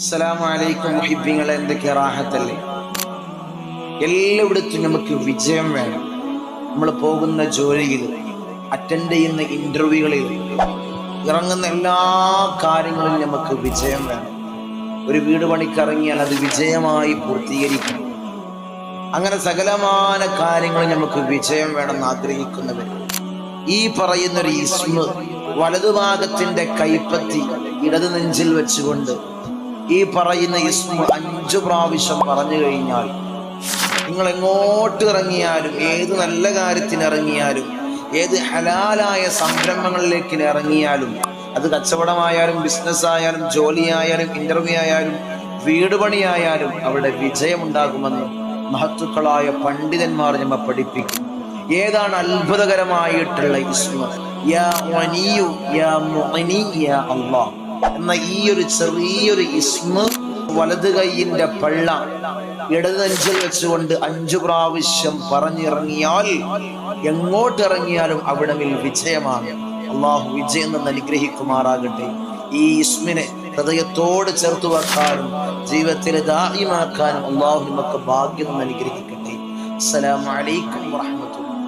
അസ്സലാമു അലൈക്കും മുഹിബിങ്ങളെ എന്തൊക്കെ റാഹത്തല്ലേ? എല്ലായിടത്തും നമുക്ക് വിജയം വേണം. നമ്മൾ പോകുന്ന ജോലിയിൽ അറ്റൻഡ് ചെയ്യുന്ന ഇന്റർവ്യൂകളിൽ ഇറങ്ങുന്ന എല്ലാ കാര്യങ്ങളിലും നമുക്ക് വിജയം വേണം. ഒരു വീട് പണിക്കിറങ്ങിയാൽ അത് വിജയമായി പൂർത്തീകരിക്കണം. അങ്ങനെ സകലമായ കാര്യങ്ങൾ നമുക്ക് വിജയം വേണമെന്ന് ആഗ്രഹിക്കുന്നവർ ഈ പറയുന്ന ഒരു ഇസ്മ വലതുഭാഗത്തിന്റെ കൈപ്പത്തി ഇടത് നെഞ്ചിൽ വെച്ചുകൊണ്ട് ഈ പറയുന്ന ഇസ്മ അഞ്ചു പ്രാവശ്യം പറഞ്ഞു കഴിഞ്ഞാൽ നിങ്ങൾ എങ്ങോട്ട് ഇറങ്ങിയാലും ഏത് നല്ല കാര്യത്തിന് ഇറങ്ങിയാലും ഏത് ഹലാലായ സംരംഭങ്ങളിലേക്ക് ഇറങ്ങിയാലും അത് കച്ചവടമായാലും ബിസിനസ് ആയാലും ജോലിയായാലും ഇന്റർവ്യൂ ആയാലും വീട് പണിയായാലും അവിടെ വിജയമുണ്ടാകുമെന്ന് മഹത്തുക്കളായ പണ്ഡിതന്മാർ നമ്മെ പഠിപ്പിക്കും. ഏതാണ് അത്ഭുതകരമായിട്ടുള്ള ഇസ്മ? യാ യാ യാ അല്ലാഹ്. എന്ന ഈ ഒരു ചെറിയൊരു ഇസ്മ വലത് കൈയിന്റെ പള്ള ഇടത് നെഞ്ചിൽ വെച്ചുകൊണ്ട് അഞ്ചു പ്രാവശ്യം പറഞ്ഞിറങ്ങിയാൽ എങ്ങോട്ടിറങ്ങിയാലും അവിടെ വിജയമാണ്. അള്ളാഹു വിജയം എന്ന് അനുഗ്രഹിക്കുമാറാകട്ടെ. ഈ ഇസ്മിനെ ഹൃദയത്തോട് ചേർത്ത് വെക്കാനും ജീവിതത്തിലെ ദാഹിമാക്കാനും അള്ളാഹു നമുക്ക് ഭാഗ്യം അനുഗ്രഹിക്കട്ടെ. അസ്സലാമു അലൈക്കും വറഹ്മത്തുള്ളാഹി